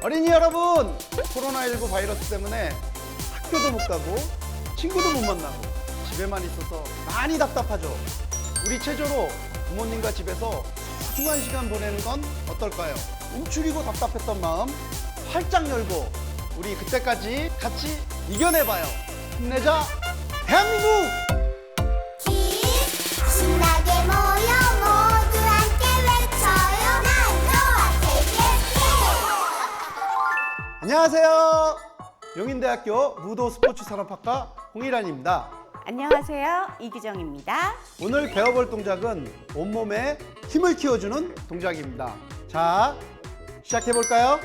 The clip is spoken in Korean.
어린이 여러분, 코로나19 바이러스 때문에 학교도 못 가고 친구도 못 만나고 집에만 있어서 많이 답답하죠. 우리 체조로 부모님과 집에서 소중한 시간 보내는 건 어떨까요? 움츠리고 답답했던 마음 활짝 열고 우리 그때까지 같이 이겨내봐요. 힘내자, 대한민국! 안녕하세요. 용인대학교 무도 스포츠 산업학과 홍일환입니다. 안녕하세요. 이규정입니다. 오늘 배워볼 동작은 온몸에 힘을 키워주는 동작입니다. 자, 시작해 볼까요?